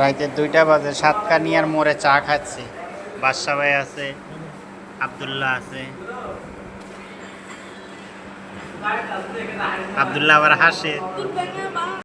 রাইতে দুইটা বাজে সাতকানিয়ার মোড়ে চা খাচ্ছি। বাদশা ভাই আছে, আবদুল্লাহ আছে। আবদুল্লাহ আবার হাসে।